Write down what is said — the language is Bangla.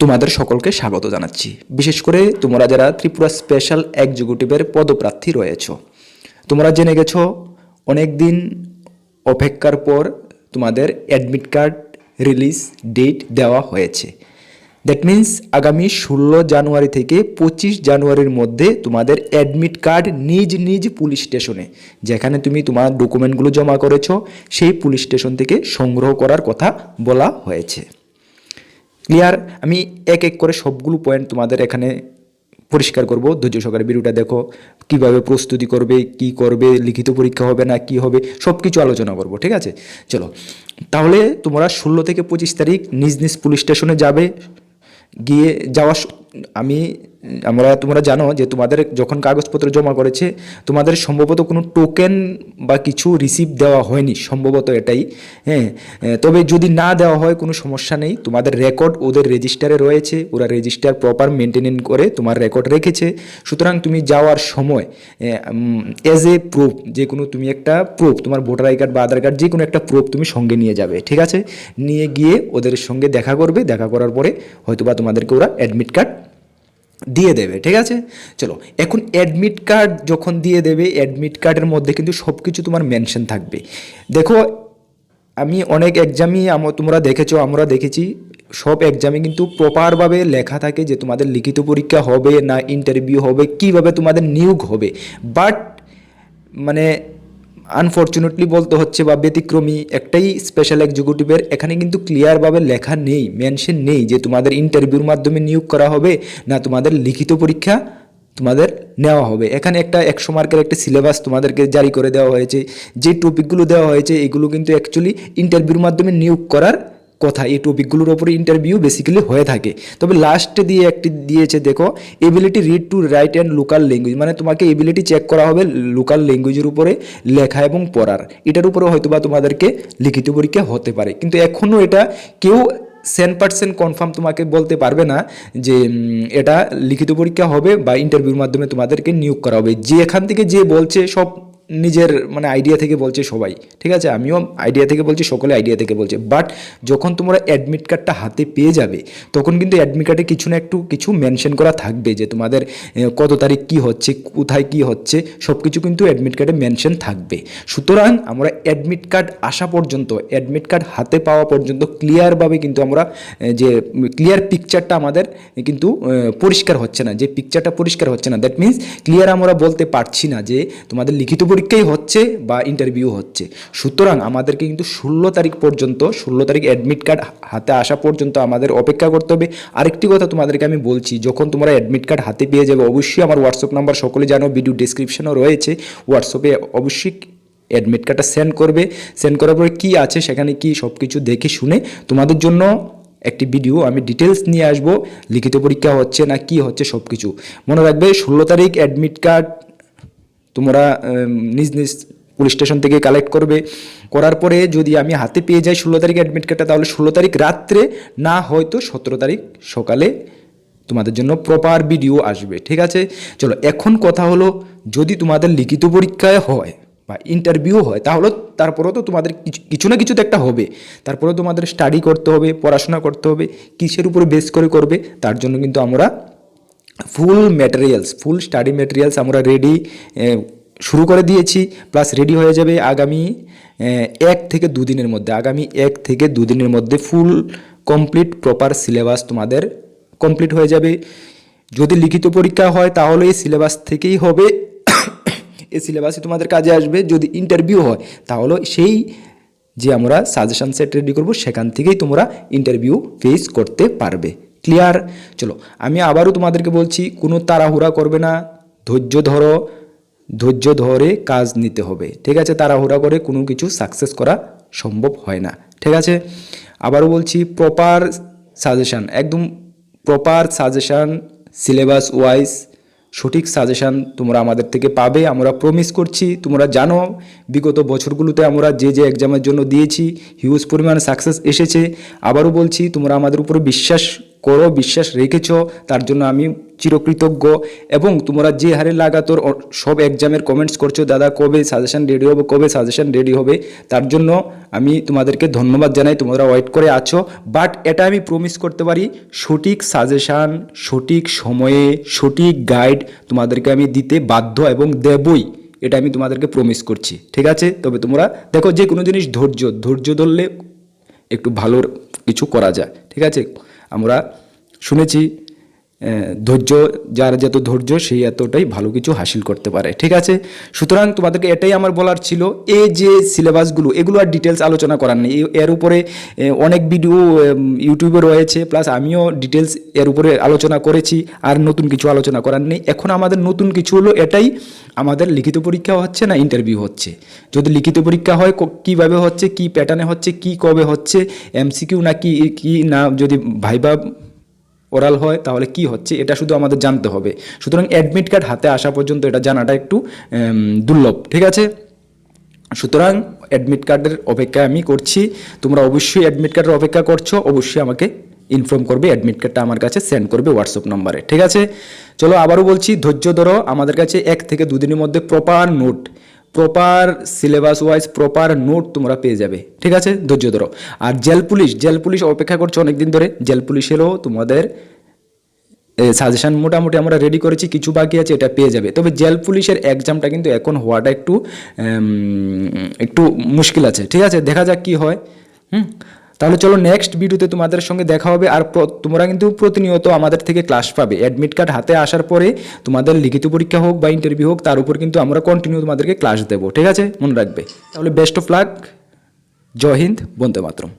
তোমাদের সকলকে স্বাগত জানাচ্ছি। বিশেষ করে তোমরা যারা ত্রিপুরা স্পেশাল এক্সিকিউটিভের পদপ্রার্থী রয়েছ, তোমরা জেনে গেছো অনেক দিন অপেক্ষার পর তোমাদের অ্যাডমিট কার্ড রিলিজ ডেট দেওয়া হয়েছে। দ্যাট মিন্স আগামী ষোলো জানুয়ারি থেকে পঁচিশ জানুয়ারির মধ্যে তোমাদের অ্যাডমিট কার্ড নিজ নিজ পুলিশ স্টেশনে, যেখানে তুমি তোমার ডকুমেন্টগুলো জমা করেছ, সেই পুলিশ স্টেশন থেকে সংগ্রহ করার কথা বলা হয়েছে। ক্লিয়ার আমি এক এক করে সবগুলো পয়েন্ট তোমাদের এখানে পরিষ্কার করব। ধৈর্য সহকারে ভিডিওটা দেখো, কীভাবে প্রস্তুতি করবে, কি করবে, লিখিত পরীক্ষা হবে না, কি হবে সব কিছু আলোচনা করব, ঠিক আছে? চলো। তাহলে তোমরা ষোলো থেকে পঁচিশ তারিখ নিজ নিজ পুলিশ স্টেশনে যাবে, গিয়ে যাওয়া স- আমি, আমরা, তোমরা জানো যে তোমাদের যখন কাগজপত্র জমা করেছে, তোমাদের সম্ভবত কোনো টোকেন বা কিছু রিসিভ দেওয়া হয়নি, সম্ভবত এটাই হ্যাঁ? তবে যদি না দেওয়া হয়, কোনো সমস্যা নেই। তোমাদের রেকর্ড ওদের রেজিস্টারে রয়েছে, ওরা রেজিস্টার প্রপার মেনটেনেন করে তোমার রেকর্ড রেখেছে। সুতরাং তুমি যাওয়ার সময় এজ এ প্রুফ যে কোনো তুমি একটা প্রুফ তোমার ভোটার আই কার্ড বা আধার কার্ড যে কোনো একটা প্রুফ তুমি সঙ্গে নিয়ে যাবে, ঠিক আছে? নিয়ে গিয়ে ওদের সঙ্গে দেখা করবে, দেখা করার পরে হয়তোবা তোমাদেরকে ওরা অ্যাডমিট কার্ড দিয়ে দেবে, ঠিক আছে? চলো, এখন অ্যাডমিট কার্ড যখন দিয়ে দেবে অ্যাডমিট কার্ডের মধ্যে কিন্তু সব কিছু তোমার মেনশন থাকবে। দেখো, আমি অনেক এক্সামই তোমরা দেখেছ, আমরা দেখেছি, সব এক্সামে কিন্তু প্রপারভাবে লেখা থাকে যে তোমাদের লিখিত পরীক্ষা হবে না ইন্টারভিউ হবে, কীভাবে তোমাদের নিয়োগ হবে। বাট মানে আনফর্চুনেটলি বলতে হচ্ছে বা ব্যতিক্রমী একটাই স্পেশাল এক্সিকিউটিভের এখানে কিন্তু ক্লিয়ারভাবে লেখা নেই মেনশন নেই যে তোমাদের ইন্টারভিউর মাধ্যমে নিয়োগ করা হবে না তোমাদের লিখিত পরীক্ষা তোমাদের নেওয়া হবে। এখানে একটা একশো মার্কের একটা সিলেবাস তোমাদেরকে জারি করে দেওয়া হয়েছে। যে টপিকগুলো দেওয়া হয়েছে, এগুলো কিন্তু অ্যাকচুয়ালি ইন্টারভিউর মাধ্যমে নিয়োগ করার কথা, এই টপিকগুলোর ওপরে ইন্টারভিউ বেসিক্যালি হয়ে থাকে। তবে লাস্টে দিয়ে একটি দিয়েছে, দেখো ability read to write and local language মানে তোমাকে এবিলিটি চেক করা হবে লোকাল ল্যাঙ্গুয়েজের উপরে, লেখা এবং পড়ার। এটার উপরে হয়তো বা তোমাদেরকে লিখিত পরীক্ষা হতে পারে। কিন্তু এখনও এটা কেউ সেন পার্সেন্ট কনফার্ম তোমাকে বলতে পারবে না যে এটা লিখিত পরীক্ষা হবে বা ইন্টারভিউর মাধ্যমে তোমাদেরকে নিয়োগ করা হবে। যে এখান থেকে যে বলছে সব নিজের মানে আইডিয়া থেকে বলছে সবাই, ঠিক আছে? আমিও আইডিয়া থেকে বলছি, সকলে আইডিয়া থেকে বলছে। বাট যখন তোমরা অ্যাডমিট কার্ডটা হাতে পেয়ে যাবে, তখন কিন্তু অ্যাডমিট কার্ডে কিছু না একটু, কিছু মেনশন করা থাকবে যে তোমাদের কত তারিখ কি হচ্ছে, কোথায় কি হচ্ছে সব কিছু কিন্তু অ্যাডমিট কার্ডে মেনশন থাকবে। সুতরাং আমরা অ্যাডমিট কার্ড আসা পর্যন্ত অ্যাডমিট কার্ড হাতে পাওয়া পর্যন্ত ক্লিয়ারভাবে কিন্তু আমরা যে ক্লিয়ার পিকচারটা আমাদের কিন্তু পরিষ্কার হচ্ছে না। যে পিকচারটা পরিষ্কার হচ্ছে না দ্যাট মিন্স ক্লিয়ার আমরা বলতে পারছি না যে তোমাদের লিখিত পরীক্ষাই হচ্ছে বা ইন্টারভিউ হচ্ছে। সুতরাং আমাদেরকে কিন্তু ষোলো তারিখ পর্যন্ত, ষোলো তারিখ অ্যাডমিট কার্ড হাতে আসা পর্যন্ত আমাদের অপেক্ষা করতে হবে। আরেকটি কথা তোমাদেরকে আমি বলছি, যখন তোমরা অ্যাডমিট কার্ড হাতে পেয়ে যাবে, অবশ্যই আমার হোয়াটসঅ্যাপ নাম্বার সকলে জানো ভিডিও ডিসক্রিপশনও রয়েছে। হোয়াটসঅ্যাপে অবশ্যই অ্যাডমিট কার্ডটা সেন্ড করবে। সেন্ড করার পরে কী আছে, সেখানে কি সব কিছু দেখে শুনে তোমাদের জন্য একটি ভিডিও আমি ডিটেলস নিয়ে আসব, লিখিত পরীক্ষা হচ্ছে না কি হচ্ছে সব কিছু মনে রাখবে, ষোলো তারিখ অ্যাডমিট কার্ড তোমরা নিজ নিজ পুলিশ স্টেশন থেকে কালেক্ট করবে। করার পরে যদি আমি হাতে পেয়ে যাই ষোলো তারিখ অ্যাডমিট কার্ডটা তাহলে ষোলো তারিখ রাত্রে, না হয়তো সতেরো তারিখ সকালে তোমাদের জন্য প্রপার ভিডিও আসবে। ঠিক আছে? চলো, এখন কথা হলো, যদি তোমাদের লিখিত পরীক্ষায় হয় বা ইন্টারভিউ হয়, তাহলে তারপরেও তো তোমাদের কিছু না কিছু তো একটা হবে। তারপরেও তোমাদের স্টাডি করতে হবে, পড়াশোনা করতে হবে, কিসের উপরে বেস করে করবে, তার জন্য কিন্তু আমরা full materials full study materials আমরা রেডি শুরু করে দিয়েছি। প্লাস রেডি হয়ে যাবে আগামী এক থেকে দুদিনের মধ্যে। আগামী এক থেকে দুদিনের মধ্যে ফুল কমপ্লিট প্রপার সিলেবাস তোমাদের কমপ্লিট হয়ে যাবে। যদি লিখিত পরীক্ষা হয় তাহলে এই সিলেবাস থেকেই হবে। এই সিলেবাসই তোমাদের কাজে আসবে। যদি ইন্টারভিউ হয় তাহলে সেই যে আমরা সাজেশন সেট রেডি করব, সেখান থেকেই তোমরা ইন্টারভিউ ফেস করতে পারবে। ক্লিয়ার চলো, আমি আবারও তোমাদেরকে বলছি, কোনো তাড়াহুড়া করবে না। ধৈর্য ধরো, ধৈর্য ধরে কাজ নিতে হবে। ঠিক আছে, তাড়াহুড়া করে কোনো কিছু সাকসেস করা সম্ভব হয় না। ঠিক আছে, আবারও বলছি প্রপার সাজেশান একদম প্রপার সাজেশান সিলেবাস ওয়াইজ সঠিক সাজেশান তোমরা আমাদের থেকে পাবে। আমরা প্রমিস করছি, তোমরা জানো, বিগত বছরগুলোতে আমরা যে যে এক্সামের জন্য দিয়েছি হিউজ পরিমাণ সাকসেস এসেছে। আবারও বলছি, তোমরা আমাদের উপরে বিশ্বাস করো, বিশ্বাস রেখেছ, তার জন্য আমি চিরকৃতজ্ঞ। এবং তোমরা যে হারে লাগাতর সব এক্সামের কমেন্টস করছ, দাদা কবে সাজেশন রেডি হবে, কবে সাজেশন রেডি হবে, তার জন্য আমি তোমাদেরকে ধন্যবাদ জানাই, তোমরা ওয়েট করে আছো। বাট এটা আমি প্রমিস করতে পারি, সঠিক সাজেশান সঠিক সময়ে, সঠিক গাইড তোমাদেরকে আমি দিতে বাধ্য এবং দেবই, এটা আমি তোমাদেরকে প্রমিস করছি, ঠিক আছে? তবে তোমরা দেখো, যে কোনো জিনিস ধৈর্য ধৈর্য ধরলে একটু ভালোর কিছু করা যায়, ঠিক আছে? আমরা শুনেছি ধৈর্য, যার যত ধৈর্য সেই এতটাই ভালো কিছু হাসিল করতে পারে। ঠিক আছে? সুতরাং তোমাদেরকে এটাই আমার বলার ছিল। এই যে সিলেবাসগুলো, এগুলো আর ডিটেলস আলোচনা করার নেই। এর উপরে অনেক ভিডিও ইউটিউবে রয়েছে প্লাস আমিও ডিটেলস এর উপরে আলোচনা করেছি, আর নতুন কিছু আলোচনা করার নেই। এখন আমাদের নতুন কিছু হলো এটাই, আমাদের লিখিত পরীক্ষা হচ্ছে না ইন্টারভিউ হচ্ছে। যদি লিখিত পরীক্ষা হয় কীভাবে হচ্ছে, কি প্যাটার্নে হচ্ছে, কি কবে হচ্ছে এমসিকিউ না কি কি না, যদি ভাইবা ওরাল হয়, তাহলে কি হচ্ছে? এটা শুধু আমাদের জানতে হবে। সুতরাং অ্যাডমিট কার্ড হাতে আসা পর্যন্ত এটা জানাটা একটু দুর্লভ, ঠিক আছে? সুতরাং অ্যাডমিট কার্ডের অপেক্ষা আমি করছি। তোমরা অবশ্যই অ্যাডমিট কার্ডের অপেক্ষা করছ, অবশ্যই আমাকে ইনফর্ম করবে অ্যাডমিট কার্ডটা আমার কাছে সেন্ড করবে হোয়াটসঅ্যাপ নম্বরে ঠিক আছে? চলো আবারও বলছি, ধৈর্য ধরো, আমাদের কাছে এক থেকে দুদিনের মধ্যে proper note proper syllabus wise proper note তোমরা পেয়ে যাবে। ঠিক আছে? ধৈর্য ধরো। আর জেল পুলিশ জেল পুলিশ অপেক্ষা করছ অনেকদিন ধরে, জেল পুলিশেরও তোমাদের সাজেশান মোটামুটি আমরা রেডি করেছি, কিছু বাকি আছে, এটা পেয়ে যাবে। তবে জেল পুলিশের এক্সামটা কিন্তু এখন হওয়াটা একটু একটু মুশকিল আছে। ঠিক আছে? দেখা যাক কি হয়। হুম? তাহলে চলো নেক্সট ভিডিওতে তোমাদের সঙ্গে দেখা হবে আর তোমরা কিন্তু প্রতিনিয়ত আমাদের থেকে ক্লাস পাবে। অ্যাডমিট কার্ড হাতে আসার পরে তোমাদের লিখিত পরীক্ষা হোক বা ইন্টারভিউ হোক, তার উপর কিন্তু আমরা কন্টিনিউ তোমাদেরকে ক্লাস দেবো। ঠিক আছে? মনে রাখবে। তাহলে best of luck Joy Hind, Vande Mataram.